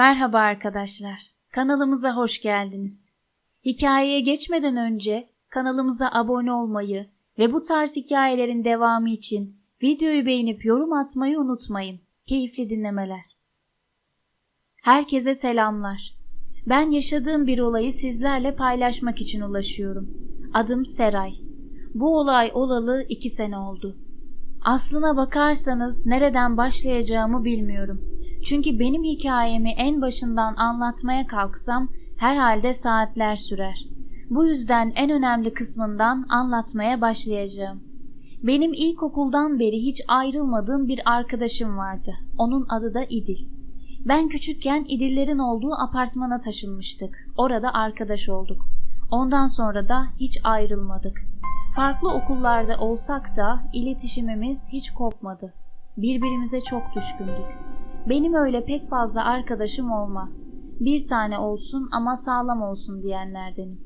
Merhaba arkadaşlar. Kanalımıza hoş geldiniz. Hikayeye geçmeden önce kanalımıza abone olmayı ve bu tarz hikayelerin devamı için videoyu beğenip yorum atmayı unutmayın. Keyifli dinlemeler. Herkese selamlar. Ben yaşadığım bir olayı sizlerle paylaşmak için ulaşıyorum. Adım Seray. Bu olay olalı iki sene oldu. Aslına bakarsanız nereden başlayacağımı bilmiyorum. Çünkü benim hikayemi en başından anlatmaya kalksam herhalde saatler sürer. Bu yüzden en önemli kısmından anlatmaya başlayacağım. Benim ilkokuldan beri hiç ayrılmadığım bir arkadaşım vardı. Onun adı da İdil. Ben küçükken İdillerin olduğu apartmana taşınmıştık. Orada arkadaş olduk. Ondan sonra da hiç ayrılmadık. Farklı okullarda olsak da iletişimimiz hiç kopmadı. Birbirimize çok düşkündük. Benim öyle pek fazla arkadaşım olmaz. Bir tane olsun ama sağlam olsun diyenlerdenim.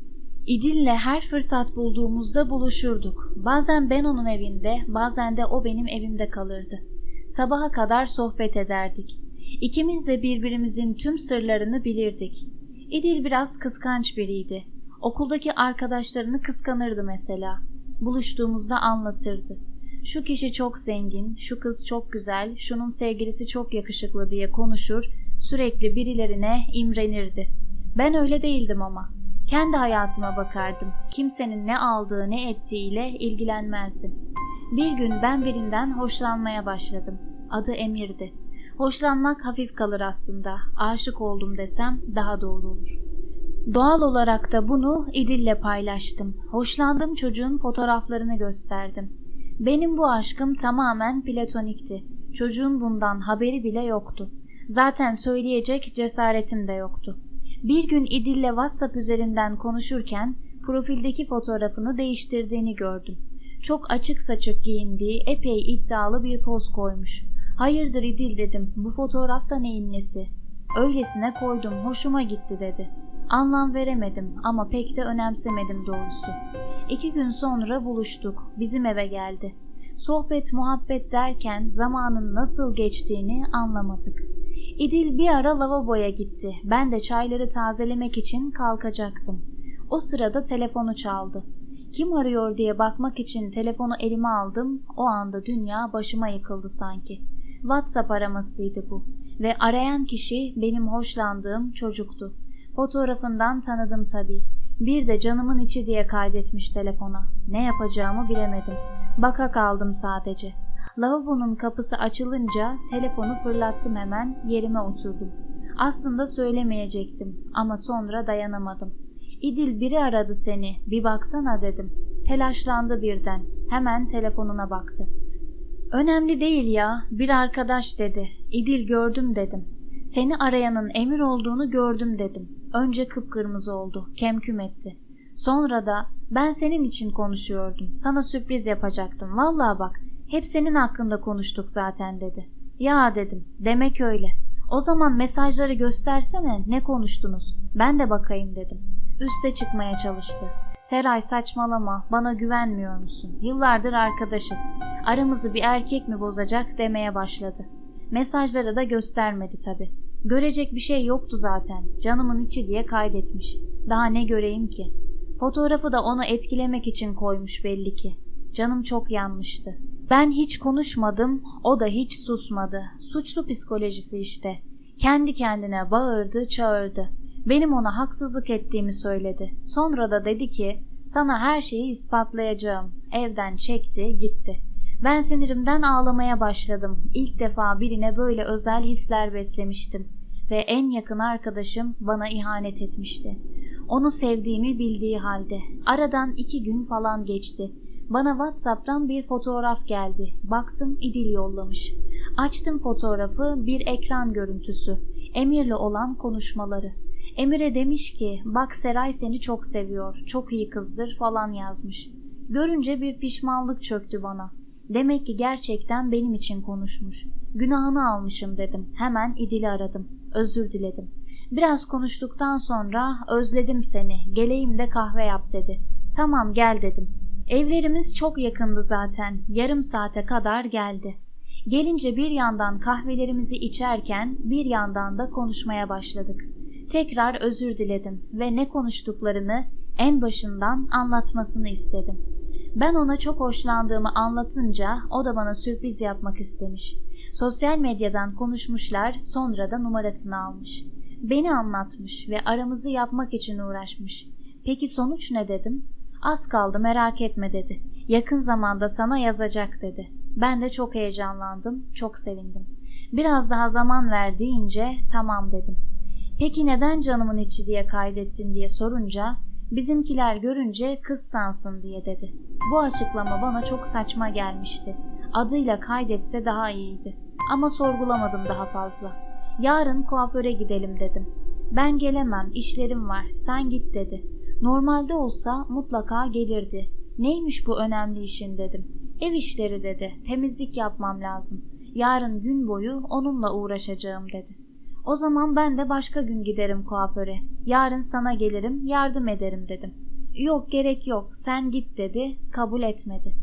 İdil'le her fırsat bulduğumuzda buluşurduk. Bazen ben onun evinde, bazen de o benim evimde kalırdı. Sabaha kadar sohbet ederdik. İkimiz de birbirimizin tüm sırlarını bilirdik. İdil biraz kıskanç biriydi. Okuldaki arkadaşlarını kıskanırdı mesela. Buluştuğumuzda anlatırdı. Şu kişi çok zengin, şu kız çok güzel, şunun sevgilisi çok yakışıklı diye konuşur, sürekli birilerine imrenirdi. Ben öyle değildim ama. Kendi hayatıma bakardım. Kimsenin ne aldığı ne ettiğiyle ilgilenmezdim. Bir gün ben birinden hoşlanmaya başladım. Adı Emir'di. Hoşlanmak hafif kalır aslında. Aşık oldum desem daha doğru olur. Doğal olarak da bunu İdil'le paylaştım. Hoşlandığım çocuğun fotoğraflarını gösterdim. Benim bu aşkım tamamen platonikti. Çocuğun bundan haberi bile yoktu. Zaten söyleyecek cesaretim de yoktu. Bir gün İdil'le WhatsApp üzerinden konuşurken profildeki fotoğrafını değiştirdiğini gördüm. Çok açık saçık giyindiği epey iddialı bir poz koymuş. Hayırdır İdil dedim bu fotoğrafta neyin nesi? Öylesine koydum hoşuma gitti dedi. Anlam veremedim ama pek de önemsemedim doğrusu. İki gün sonra buluştuk. Bizim eve geldi. Sohbet muhabbet derken zamanın nasıl geçtiğini anlamadık. İdil bir ara lavaboya gitti. Ben de çayları tazelemek için kalkacaktım. O sırada telefonu çaldı. Kim arıyor diye bakmak için telefonu elime aldım. O anda dünya başıma yıkıldı sanki. WhatsApp aramasıydı bu. Ve arayan kişi benim hoşlandığım çocuktu. Fotoğrafından tanıdım tabii. Bir de canımın içi diye kaydetmiş telefona. Ne yapacağımı bilemedim. Baka kaldım sadece. Lavabonun kapısı açılınca telefonu fırlattım hemen yerime oturdum. Aslında söylemeyecektim ama sonra dayanamadım. İdil biri aradı seni bir baksana dedim. Telaşlandı birden. Hemen telefonuna baktı. Önemli değil ya bir arkadaş dedi. İdil gördüm dedim. Seni arayanın Emir olduğunu gördüm dedim. Önce kıpkırmızı oldu, kemküm etti. Sonra da ben senin için konuşuyordum. Sana sürpriz yapacaktım. Vallahi bak, hep senin hakkında konuştuk zaten dedi. Ya dedim, demek öyle. O zaman mesajları göstersene ne konuştunuz? Ben de bakayım dedim. Üste çıkmaya çalıştı. Seray saçmalama, bana güvenmiyor musun? Yıllardır arkadaşız. Aramızı bir erkek mi bozacak demeye başladı. Mesajları da göstermedi tabi. Görecek bir şey yoktu zaten. Canımın içi diye kaydetmiş. Daha ne göreyim ki? Fotoğrafı da onu etkilemek için koymuş belli ki. Canım çok yanmıştı. Ben hiç konuşmadım, o da hiç susmadı. Suçlu psikolojisi işte. Kendi kendine bağırdı, çağırdı. Benim ona haksızlık ettiğimi söyledi. Sonra da dedi ki, sana her şeyi ispatlayacağım. Evden çekti, gitti. Ben sinirimden ağlamaya başladım. İlk defa birine böyle özel hisler beslemiştim ve en yakın arkadaşım bana ihanet etmişti. Onu sevdiğimi bildiği halde. Aradan iki gün falan geçti. Bana Whatsapp'tan bir fotoğraf geldi. Baktım İdil yollamış. Açtım fotoğrafı bir ekran görüntüsü. Emir'le olan konuşmaları. Emir'e demiş ki bak Seray seni çok seviyor, çok iyi kızdır falan yazmış. Görünce bir pişmanlık çöktü bana. Demek ki gerçekten benim için konuşmuş. Günahını almışım dedim. Hemen İdil'i aradım. Özür diledim. Biraz konuştuktan sonra özledim seni. Geleyim de kahve yap dedi. Tamam gel dedim. Evlerimiz çok yakındı zaten. Yarım saate kadar geldi. Gelince bir yandan kahvelerimizi içerken bir yandan da konuşmaya başladık. Tekrar özür diledim ve ne konuştuklarını en başından anlatmasını istedim. Ben ona çok hoşlandığımı anlatınca o da bana sürpriz yapmak istemiş. Sosyal medyadan konuşmuşlar sonra da numarasını almış. Beni anlatmış ve aramızı yapmak için uğraşmış. Peki sonuç ne dedim? Az kaldı merak etme dedi. Yakın zamanda sana yazacak dedi. Ben de çok heyecanlandım, çok sevindim. Biraz daha zaman ver deyince tamam dedim. Peki neden canımın içi diye kaydettin diye sorunca bizimkiler görünce kız sansın diye dedi. Bu açıklama bana çok saçma gelmişti. Adıyla kaydetse daha iyiydi. Ama sorgulamadım daha fazla. Yarın kuaföre gidelim dedim. Ben gelemem, işlerim var, sen git dedi. Normalde olsa mutlaka gelirdi. Neymiş bu önemli işin dedim. Ev işleri dedi, temizlik yapmam lazım. Yarın gün boyu onunla uğraşacağım dedi. O zaman ben de başka gün giderim kuaföre. Yarın sana gelirim, yardım ederim dedim. Yok gerek yok, sen git dedi, kabul etmedi.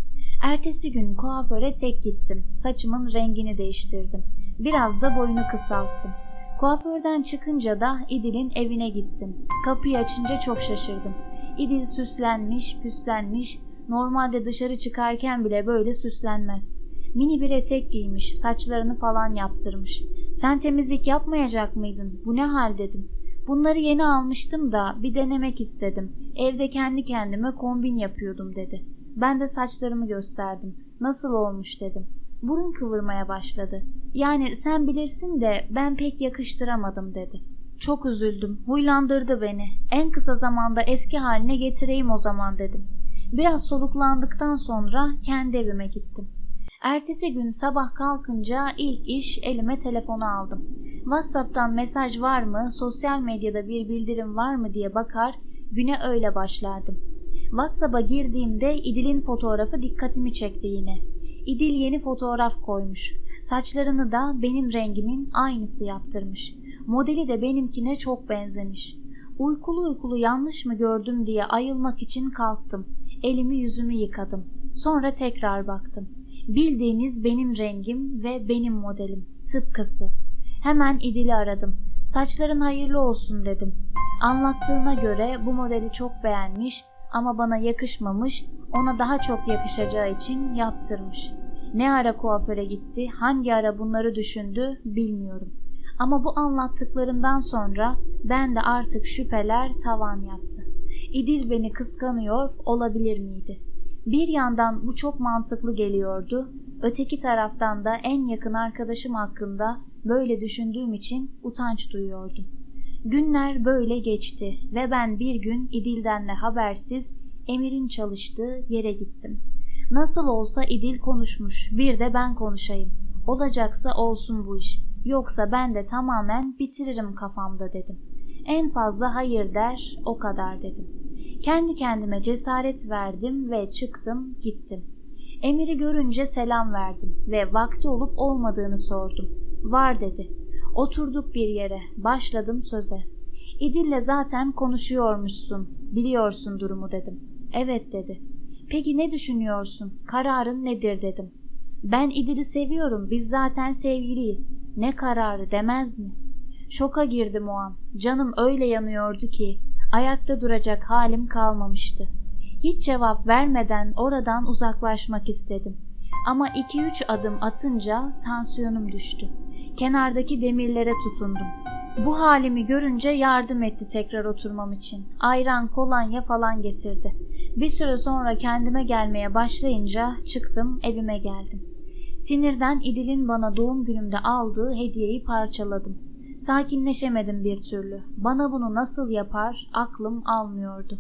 Ertesi gün kuaföre tek gittim. Saçımın rengini değiştirdim. Biraz da boyunu kısalttım. Kuaförden çıkınca da İdil'in evine gittim. Kapıyı açınca çok şaşırdım. İdil süslenmiş, püslenmiş, normalde dışarı çıkarken bile böyle süslenmez. Mini bir etek giymiş, saçlarını falan yaptırmış. Sen temizlik yapmayacak mıydın? Bu ne hal dedim. Bunları yeni almıştım da bir denemek istedim. Evde kendi kendime kombin yapıyordum dedi. Ben de saçlarımı gösterdim. Nasıl olmuş dedim. Burun kıvırmaya başladı. Yani sen bilirsin de ben pek yakıştıramadım dedi. Çok üzüldüm. Huylandırdı beni. En kısa zamanda eski haline getireyim o zaman dedim. Biraz soluklandıktan sonra kendi evime gittim. Ertesi gün sabah kalkınca ilk iş elime telefonu aldım. WhatsApp'tan mesaj var mı, sosyal medyada bir bildirim var mı diye bakar, güne öyle başlardım. WhatsApp'a girdiğimde İdil'in fotoğrafı dikkatimi çekti yine. İdil yeni fotoğraf koymuş. Saçlarını da benim rengimin aynısı yaptırmış. Modeli de benimkine çok benzemiş. Uykulu uykulu yanlış mı gördüm diye ayılmak için kalktım. Elimi yüzümü yıkadım. Sonra tekrar baktım. Bildiğiniz benim rengim ve benim modelim. Tıpkısı. Hemen İdil'i aradım. Saçların hayırlı olsun dedim. Anlattığına göre bu modeli çok beğenmiş ama bana yakışmamış, ona daha çok yakışacağı için yaptırmış. Ne ara kuaföre gitti, hangi ara bunları düşündü bilmiyorum. Ama bu anlattıklarından sonra ben de artık şüpheler tavan yaptı. İdil beni kıskanıyor olabilir miydi? Bir yandan bu çok mantıklı geliyordu, öteki taraftan da en yakın arkadaşım hakkında böyle düşündüğüm için utanç duyuyordum. Günler böyle geçti ve ben bir gün İdil'denle habersiz Emir'in çalıştığı yere gittim. Nasıl olsa İdil konuşmuş, bir de ben konuşayım. Olacaksa olsun bu iş. Yoksa ben de tamamen bitiririm kafamda dedim. En fazla hayır der, o kadar dedim. Kendi kendime cesaret verdim ve çıktım, gittim. Emir'i görünce selam verdim ve vakti olup olmadığını sordum. Var dedi. Oturduk bir yere, başladım söze. İdil'le zaten konuşuyormuşsun, biliyorsun durumu dedim. Evet dedi. Peki ne düşünüyorsun? Kararın nedir dedim. Ben İdil'i seviyorum, biz zaten sevgiliyiz. Ne kararı demez mi? Şoka girdim o an. Canım öyle yanıyordu ki ayakta duracak halim kalmamıştı. Hiç cevap vermeden oradan uzaklaşmak istedim. Ama iki üç adım atınca tansiyonum düştü. Kenardaki demirlere tutundum. Bu halimi görünce yardım etti tekrar oturmam için. Ayran, kolonya falan getirdi. Bir süre sonra kendime gelmeye başlayınca çıktım evime geldim. Sinirden İdil'in bana doğum günümde aldığı hediyeyi parçaladım. Sakinleşemedim bir türlü. Bana bunu nasıl yapar aklım almıyordu.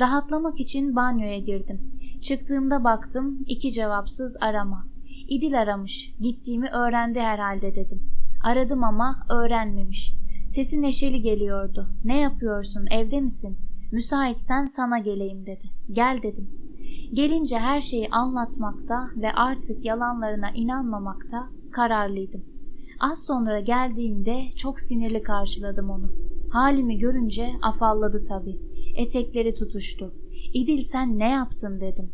Rahatlamak için banyoya girdim. Çıktığımda baktım iki cevapsız arama. İdil aramış. Gittiğimi öğrendi herhalde dedim. Aradım ama öğrenmemiş. Sesi neşeli geliyordu. Ne yapıyorsun evde misin? Müsaitsen sana geleyim dedi. Gel dedim. Gelince her şeyi anlatmakta ve artık yalanlarına inanmamakta kararlıydım. Az sonra geldiğinde çok sinirli karşıladım onu. Halimi görünce afalladı tabii. Etekleri tutuştu. İdil sen ne yaptın dedim.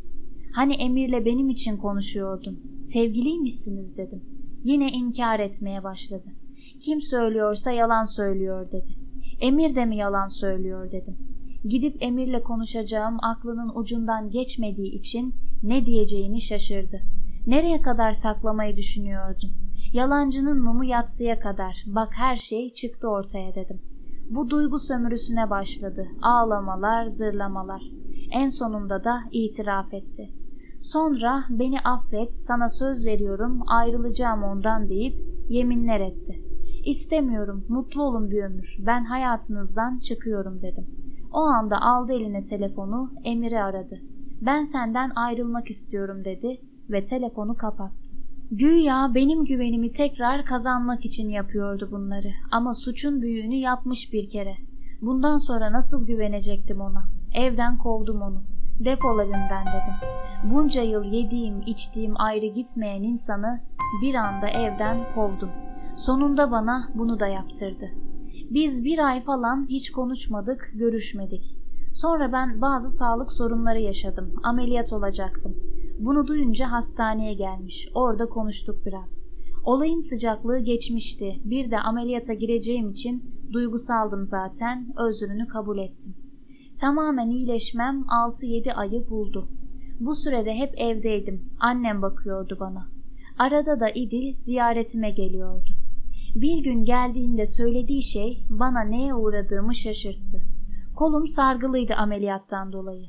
Hani Emir'le benim için konuşuyordun. Sevgiliymişsiniz dedim. Yine inkar etmeye başladı. Kim söylüyorsa yalan söylüyor dedi. Emir de mi yalan söylüyor dedim. Gidip Emir'le konuşacağım aklının ucundan geçmediği için ne diyeceğini şaşırdı. Nereye kadar saklamayı düşünüyordun? Yalancının mumu yatsıya kadar. Bak her şey çıktı ortaya dedim. Bu duygu sömürüsüne başladı. Ağlamalar, zırlamalar. En sonunda da itiraf etti. Sonra beni affet, sana söz veriyorum, ayrılacağım ondan deyip yeminler etti. İstemiyorum, mutlu olun bir ömür. Ben hayatınızdan çıkıyorum dedim. O anda aldı eline telefonu, Emir'i aradı. Ben senden ayrılmak istiyorum dedi ve telefonu kapattı. Güya benim güvenimi tekrar kazanmak için yapıyordu bunları ama suçun büyüğünü yapmış bir kere. Bundan sonra nasıl güvenecektim ona? Evden kovdum onu. Defol evimden dedim. Bunca yıl yediğim, içtiğim ayrı gitmeyen insanı bir anda evden kovdum. Sonunda bana bunu da yaptırdı. Biz bir ay falan hiç konuşmadık, görüşmedik. Sonra ben bazı sağlık sorunları yaşadım. Ameliyat olacaktım. Bunu duyunca hastaneye gelmiş. Orada konuştuk biraz. Olayın sıcaklığı geçmişti. Bir de ameliyata gireceğim için duygusaldım zaten. Özrünü kabul ettim. Tamamen iyileşmem 6-7 ayı buldu. Bu sürede hep evdeydim. Annem bakıyordu bana. Arada da İdil ziyaretime geliyordu. Bir gün geldiğinde söylediği şey bana neye uğradığımı şaşırttı. Kolum sargılıydı ameliyattan dolayı.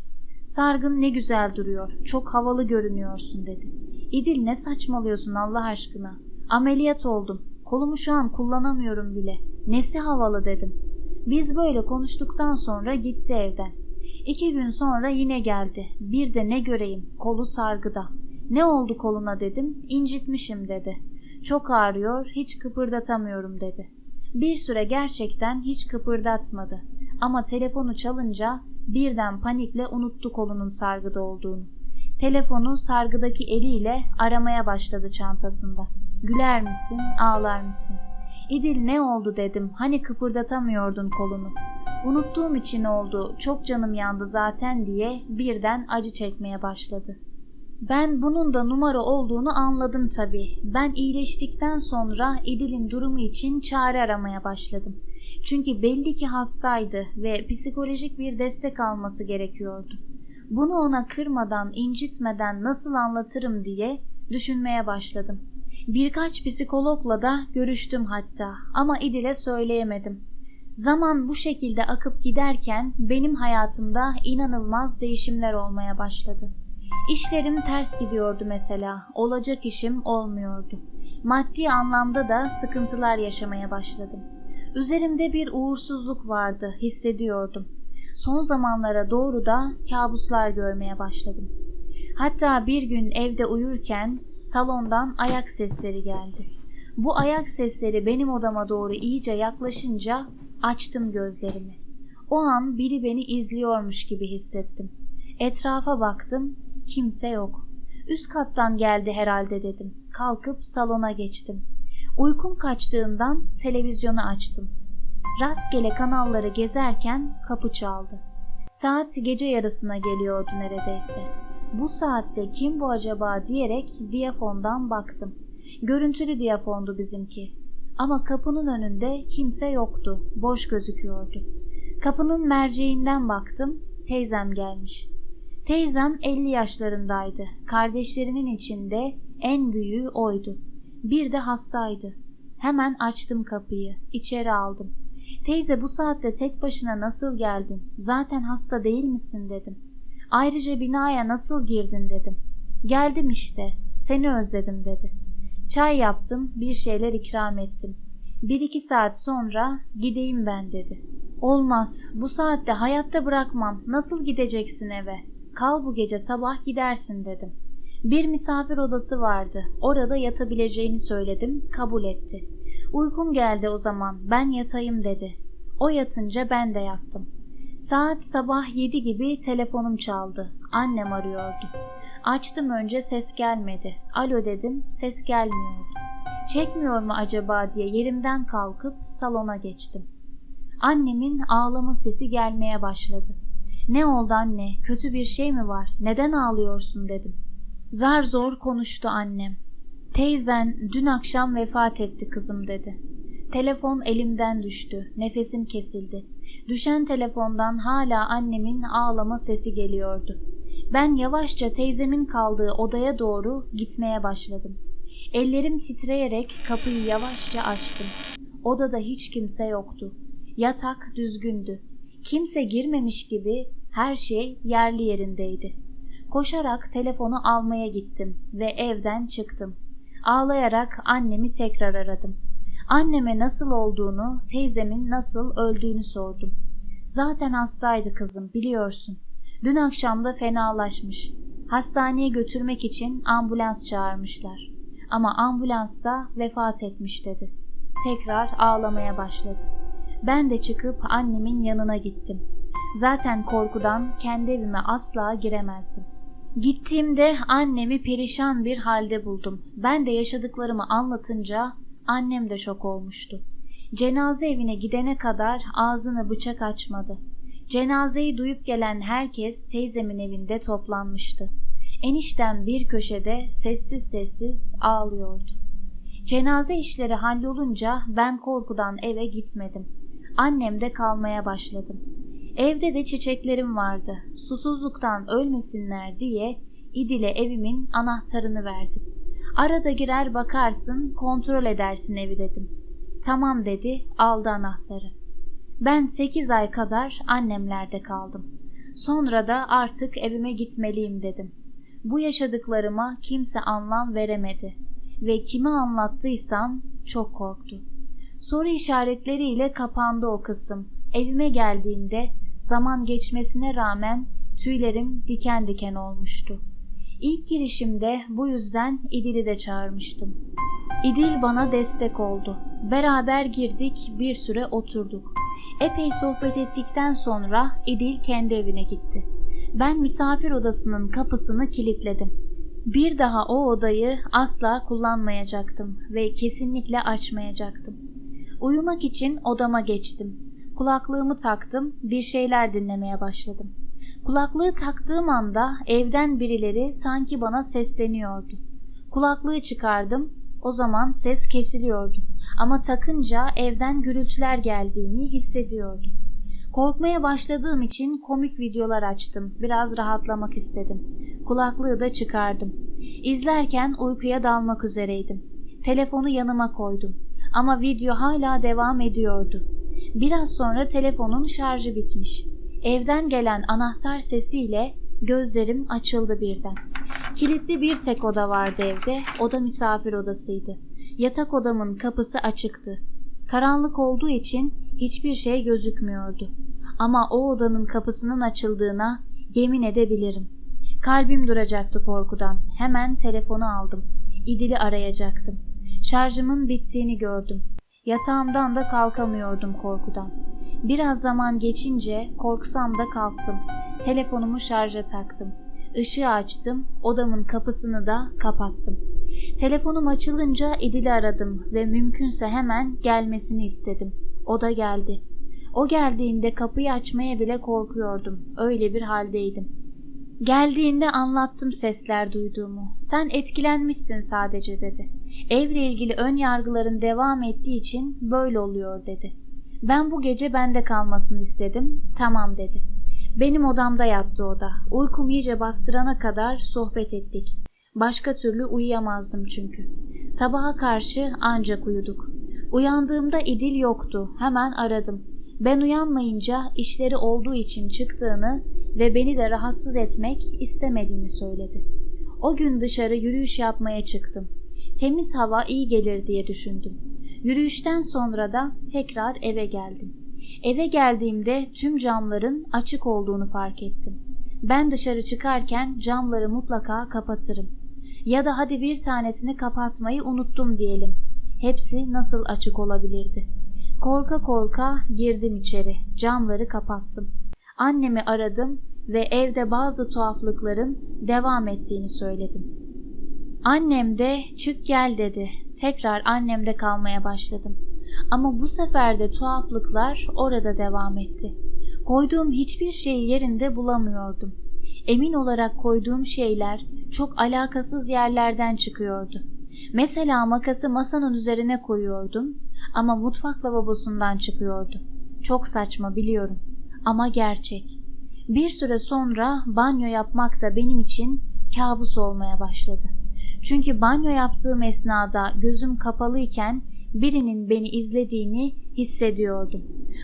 Sargın ne güzel duruyor, çok havalı görünüyorsun dedi. İdil ne saçmalıyorsun Allah aşkına. Ameliyat oldum, kolumu şu an kullanamıyorum bile. Nesi havalı dedim. Biz böyle konuştuktan sonra gitti evden. İki gün sonra yine geldi. Bir de ne göreyim, kolu sargıda. Ne oldu koluna dedim, incitmişim dedi. Çok ağrıyor, hiç kıpırdatamıyorum dedi. Bir süre gerçekten hiç kıpırdatmadı. Ama telefonu çalınca birden panikle unuttu kolunun sargıda olduğunu. Telefonu sargıdaki eliyle aramaya başladı çantasında. Güler misin, ağlar mısın? İdil ne oldu dedim. Hani kıpırdatamıyordun kolunu. Unuttuğum için oldu. Çok canım yandı zaten diye birden acı çekmeye başladı. Ben bunun da numara olduğunu anladım tabii. Ben iyileştikten sonra İdil'in durumu için çare aramaya başladım. Çünkü belli ki hastaydı ve psikolojik bir destek alması gerekiyordu. Bunu ona kırmadan, incitmeden nasıl anlatırım diye düşünmeye başladım. Birkaç psikologla da görüştüm hatta ama İdil'e söyleyemedim. Zaman bu şekilde akıp giderken benim hayatımda inanılmaz değişimler olmaya başladı. İşlerim ters gidiyordu mesela, olacak işim olmuyordu. Maddi anlamda da sıkıntılar yaşamaya başladım. Üzerimde bir uğursuzluk vardı, hissediyordum. Son zamanlara doğru da kabuslar görmeye başladım. Hatta bir gün evde uyurken salondan ayak sesleri geldi. Bu ayak sesleri benim odama doğru iyice yaklaşınca açtım gözlerimi. O an biri beni izliyormuş gibi hissettim. Etrafa baktım, kimse yok. Üst kattan geldi herhalde dedim. Kalkıp salona geçtim. Uykum kaçtığından televizyonu açtım. Rastgele kanalları gezerken kapı çaldı. Saat gece yarısına geliyordu neredeyse. Bu saatte kim bu acaba diyerek diyafondan baktım. Görüntülü diyafondu bizimki. Ama kapının önünde kimse yoktu. Boş gözüküyordu. Kapının merceğinden baktım. Teyzem gelmiş. Teyzem 50 yaşlarındaydı. Kardeşlerinin içinde en büyüğü oydu. Bir de hastaydı. Hemen açtım kapıyı. İçeri aldım. Teyze bu saatte tek başına nasıl geldin? Zaten hasta değil misin dedim. Ayrıca binaya nasıl girdin dedim. Geldim işte. Seni özledim dedi. Çay yaptım, bir şeyler ikram ettim. Bir iki saat sonra gideyim ben dedi. Olmaz, bu saatte hayatta bırakmam. Nasıl gideceksin eve? Kal bu gece sabah gidersin dedim. Bir misafir odası vardı. Orada yatabileceğini söyledim, kabul etti. Uykum geldi o zaman, ben yatayım dedi. O yatınca ben de yattım. Saat sabah yedi gibi telefonum çaldı. Annem arıyordu. Açtım önce ses gelmedi. Alo dedim, ses gelmiyordu. Çekmiyor mu acaba diye yerimden kalkıp salona geçtim. Annemin ağlama sesi gelmeye başladı. Ne oldu anne? Kötü bir şey mi var? Neden ağlıyorsun dedim. Zar zor konuştu annem. Teyzen dün akşam vefat etti kızım dedi. Telefon elimden düştü. Nefesim kesildi. Düşen telefondan hala annemin ağlama sesi geliyordu. Ben yavaşça teyzemin kaldığı odaya doğru gitmeye başladım. Ellerim titreyerek kapıyı yavaşça açtım. Odada hiç kimse yoktu. Yatak düzgündü. Kimse girmemiş gibi her şey yerli yerindeydi. Koşarak telefonu almaya gittim ve evden çıktım. Ağlayarak annemi tekrar aradım. Anneme nasıl olduğunu, teyzemin nasıl öldüğünü sordum. Zaten hastaydı kızım biliyorsun. Dün akşam da fenalaşmış. Hastaneye götürmek için ambulans çağırmışlar. Ama ambulansta vefat etmiş dedi. Tekrar ağlamaya başladı. Ben de çıkıp annemin yanına gittim. Zaten korkudan kendi evime asla giremezdim. Gittiğimde annemi perişan bir halde buldum. Ben de yaşadıklarımı anlatınca annem de şok olmuştu. Cenaze evine gidene kadar ağzını bıçak açmadı. Cenazeyi duyup gelen herkes teyzemin evinde toplanmıştı. Eniştem bir köşede sessiz sessiz ağlıyordu. Cenaze işleri hallolunca ben korkudan eve gitmedim. Annemde kalmaya başladım. Evde de çiçeklerim vardı. Susuzluktan ölmesinler diye İdil'e evimin anahtarını verdim. Arada girer bakarsın, kontrol edersin evi dedim. Tamam dedi, aldı anahtarı. Ben sekiz ay kadar annemlerde kaldım. Sonra da artık evime gitmeliyim dedim. Bu yaşadıklarıma kimse anlam veremedi ve kime anlattıysam çok korktu. Soru işaretleriyle kapandı o kısım. Evime geldiğimde zaman geçmesine rağmen tüylerim diken diken olmuştu. İlk girişimde bu yüzden İdil'i de çağırmıştım. İdil bana destek oldu. Beraber girdik, bir süre oturduk. Epey sohbet ettikten sonra İdil kendi evine gitti. Ben misafir odasının kapısını kilitledim. Bir daha o odayı asla kullanmayacaktım ve kesinlikle açmayacaktım. Uyumak için odama geçtim. Kulaklığımı taktım, bir şeyler dinlemeye başladım. Kulaklığı taktığım anda evden birileri sanki bana sesleniyordu. Kulaklığı çıkardım, o zaman ses kesiliyordu. Ama takınca evden gürültüler geldiğini hissediyordum. Korkmaya başladığım için komik videolar açtım. Biraz rahatlamak istedim. Kulaklığı da çıkardım. İzlerken uykuya dalmak üzereydim. Telefonu yanıma koydum. Ama video hala devam ediyordu. Biraz sonra telefonun şarjı bitmiş. Evden gelen anahtar sesiyle gözlerim açıldı birden. Kilitli bir tek oda vardı evde. Oda misafir odasıydı. Yatak odamın kapısı açıktı. Karanlık olduğu için hiçbir şey gözükmüyordu. Ama o odanın kapısının açıldığına yemin edebilirim. Kalbim duracaktı korkudan. Hemen telefonu aldım. İdil'i arayacaktım. Şarjımın bittiğini gördüm. Yatağımdan da kalkamıyordum korkudan. Biraz zaman geçince korksam da kalktım. Telefonumu şarja taktım. Işığı açtım, odamın kapısını da kapattım. Telefonum açılınca İdil'i aradım ve mümkünse hemen gelmesini istedim. O da geldi. O geldiğinde kapıyı açmaya bile korkuyordum. Öyle bir haldeydim. Geldiğinde anlattım sesler duyduğumu. Sen etkilenmişsin sadece dedi. Evle ilgili ön yargıların devam ettiği için böyle oluyor dedi. Ben bu gece bende kalmasını istedim. Tamam dedi. Benim odamda yattı o da. Uykum iyice bastırana kadar sohbet ettik. Başka türlü uyuyamazdım çünkü. Sabaha karşı ancak uyuduk. Uyandığımda İdil yoktu. Hemen aradım. Ben uyanmayınca işleri olduğu için çıktığını ve beni de rahatsız etmek istemediğini söyledi. O gün dışarı yürüyüş yapmaya çıktım. Temiz hava iyi gelir diye düşündüm. Yürüyüşten sonra da tekrar eve geldim. Eve geldiğimde tüm camların açık olduğunu fark ettim. Ben dışarı çıkarken camları mutlaka kapatırım. Ya da hadi bir tanesini kapatmayı unuttum diyelim. Hepsi nasıl açık olabilirdi? Korka korka girdim içeri. Camları kapattım. Annemi aradım ve evde bazı tuhaflıkların devam ettiğini söyledim. Annem de çık gel dedi. Tekrar annemde kalmaya başladım. Ama bu sefer de tuhaflıklar orada devam etti. Koyduğum hiçbir şeyi yerinde bulamıyordum. Emin olarak koyduğum şeyler çok alakasız yerlerden çıkıyordu. Mesela makası masanın üzerine koyuyordum ama mutfak lavabosundan çıkıyordu. Çok saçma biliyorum ama gerçek. Bir süre sonra banyo yapmak da benim için kabus olmaya başladı. Çünkü banyo yaptığım esnada gözüm kapalıyken birinin beni izlediğini hissediyordum.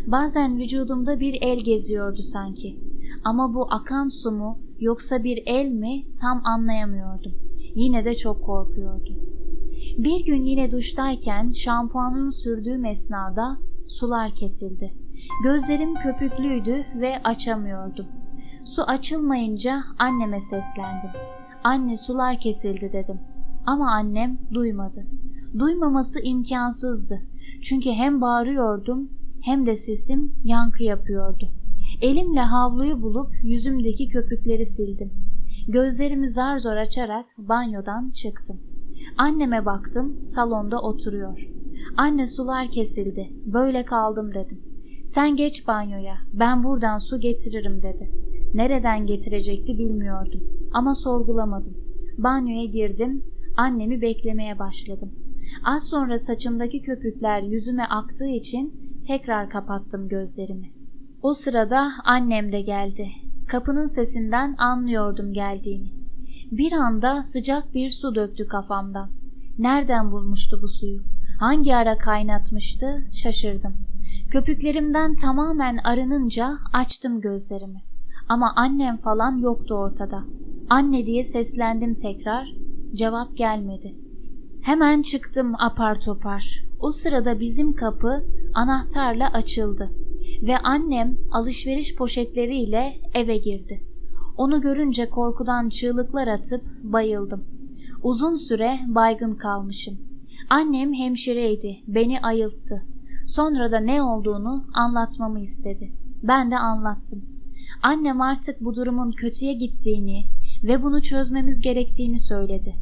Bazen vücudumda bir el geziyordu sanki. Ama bu akan su mu yoksa bir el mi tam anlayamıyordum. Yine de çok korkuyordum. Bir gün yine duştayken şampuanını sürdüğüm esnada sular kesildi. Gözlerim köpüklüydü ve açamıyordum. Su açılmayınca anneme seslendim. Anne sular kesildi dedim. Ama annem duymadı. Duymaması imkansızdı. Çünkü hem bağırıyordum hem de sesim yankı yapıyordu. Elimle havluyu bulup yüzümdeki köpükleri sildim. Gözlerimi zar zor açarak banyodan çıktım. Anneme baktım, salonda oturuyor. Anne sular kesildi, böyle kaldım dedim. Sen geç banyoya, ben buradan su getiririm dedi. Nereden getirecekti bilmiyordum ama sorgulamadım. Banyoya girdim, annemi beklemeye başladım. Az sonra saçımdaki köpükler yüzüme aktığı için tekrar kapattım gözlerimi. O sırada annem de geldi. Kapının sesinden anlıyordum geldiğini. Bir anda sıcak bir su döktü kafamdan. Nereden bulmuştu bu suyu? Hangi ara kaynatmıştı? Şaşırdım. Köpüklerimden tamamen arınınca açtım gözlerimi. Ama annem falan yoktu ortada. Anne diye seslendim tekrar. Cevap gelmedi. Hemen çıktım apar topar. O sırada bizim kapı anahtarla açıldı ve annem alışveriş poşetleriyle eve girdi. Onu görünce korkudan çığlıklar atıp bayıldım. Uzun süre baygın kalmışım. Annem hemşireydi, beni ayılttı. Sonra da ne olduğunu anlatmamı istedi. Ben de anlattım. Annem artık bu durumun kötüye gittiğini ve bunu çözmemiz gerektiğini söyledi.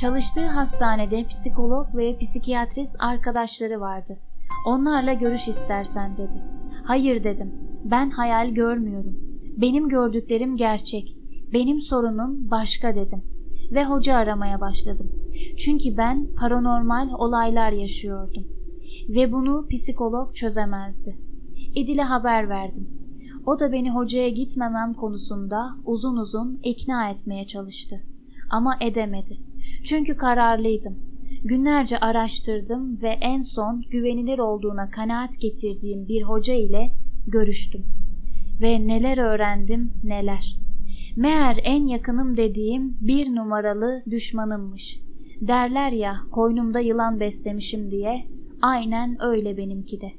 Çalıştığı hastanede psikolog ve psikiyatrist arkadaşları vardı. Onlarla görüş istersen dedi. Hayır dedim. Ben hayal görmüyorum. Benim gördüklerim gerçek. Benim sorunum başka dedim. Ve hoca aramaya başladım. Çünkü ben paranormal olaylar yaşıyordum. Ve bunu psikolog çözemezdi. İdil'e haber verdim. O da beni hocaya gitmemem konusunda uzun uzun ikna etmeye çalıştı. Ama edemedi. Çünkü kararlıydım. Günlerce araştırdım ve en son güvenilir olduğuna kanaat getirdiğim bir hoca ile görüştüm. Ve neler öğrendim neler. Meğer en yakınım dediğim bir numaralı düşmanımmış. Derler ya koynumda yılan beslemişim diye, aynen öyle benimki de.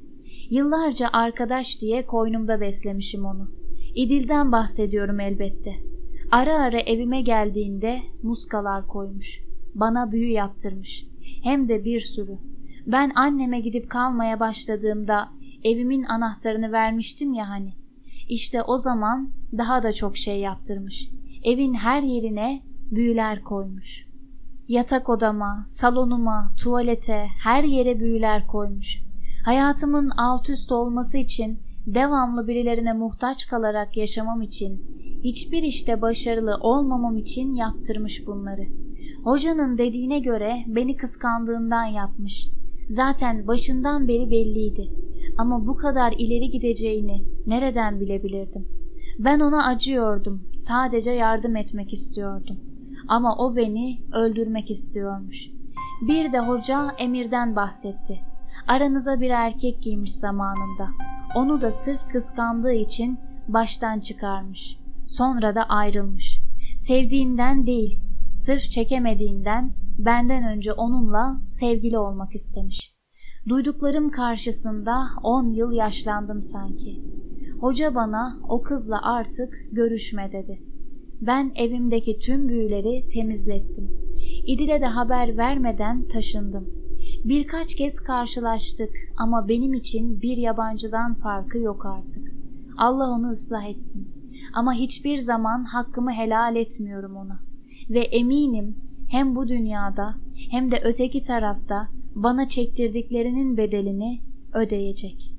Yıllarca arkadaş diye koynumda beslemişim onu. İdil'den bahsediyorum elbette. Ara ara evime geldiğinde muskalar koymuş. Bana büyü yaptırmış. Hem de bir sürü. Ben anneme gidip kalmaya başladığımda evimin anahtarını vermiştim ya hani. İşte o zaman daha da çok şey yaptırmış. Evin her yerine büyüler koymuş. Yatak odama, salonuma, tuvalete, her yere büyüler koymuş. Hayatımın alt üst olması için, devamlı birilerine muhtaç kalarak yaşamam için, hiçbir işte başarılı olmamam için yaptırmış bunları. Hocanın dediğine göre beni kıskandığından yapmış. Zaten başından beri belliydi. Ama bu kadar ileri gideceğini nereden bilebilirdim? Ben ona acıyordum. Sadece yardım etmek istiyordum. Ama o beni öldürmek istiyormuş. Bir de hoca Emir'den bahsetti. Aranıza bir erkek giymiş zamanında. Onu da sırf kıskandığı için baştan çıkarmış. Sonra da ayrılmış. Sevdiğinden değil, sırf çekemediğinden benden önce onunla sevgili olmak istemiş. Duyduklarım karşısında on yıl yaşlandım sanki. Hoca bana o kızla artık görüşme dedi. Ben evimdeki tüm büyüleri temizlettim. İdil'e de haber vermeden taşındım. Birkaç kez karşılaştık ama benim için bir yabancıdan farkı yok artık. Allah onu ıslah etsin. Ama hiçbir zaman hakkımı helal etmiyorum ona. Ve eminim hem bu dünyada hem de öteki tarafta bana çektirdiklerinin bedelini ödeyecek.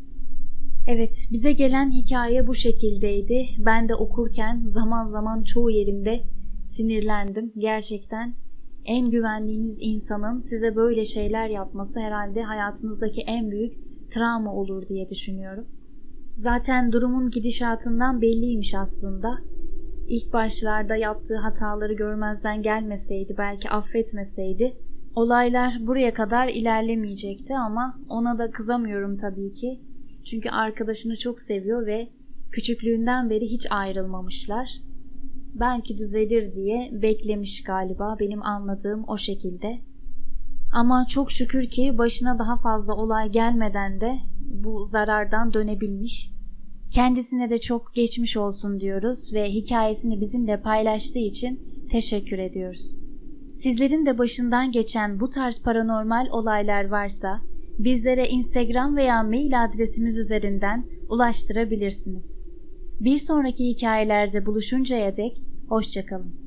Evet, bize gelen hikaye bu şekildeydi. Ben de okurken zaman zaman çoğu yerinde sinirlendim. Gerçekten en güvendiğiniz insanın size böyle şeyler yapması herhalde hayatınızdaki en büyük travma olur diye düşünüyorum. Zaten durumun gidişatından belliymiş aslında. İlk başlarda yaptığı hataları görmezden gelmeseydi, belki affetmeseydi olaylar buraya kadar ilerlemeyecekti ama ona da kızamıyorum tabii ki. Çünkü arkadaşını çok seviyor ve küçüklüğünden beri hiç ayrılmamışlar. Belki düzelir diye beklemiş galiba benim anladığım o şekilde. Ama çok şükür ki başına daha fazla olay gelmeden de bu zarardan dönebilmiş. Kendisine de çok geçmiş olsun diyoruz ve hikayesini bizimle paylaştığı için teşekkür ediyoruz. Sizlerin de başından geçen bu tarz paranormal olaylar varsa bizlere Instagram veya mail adresimiz üzerinden ulaştırabilirsiniz. Bir sonraki hikayelerde buluşuncaya dek hoşçakalın.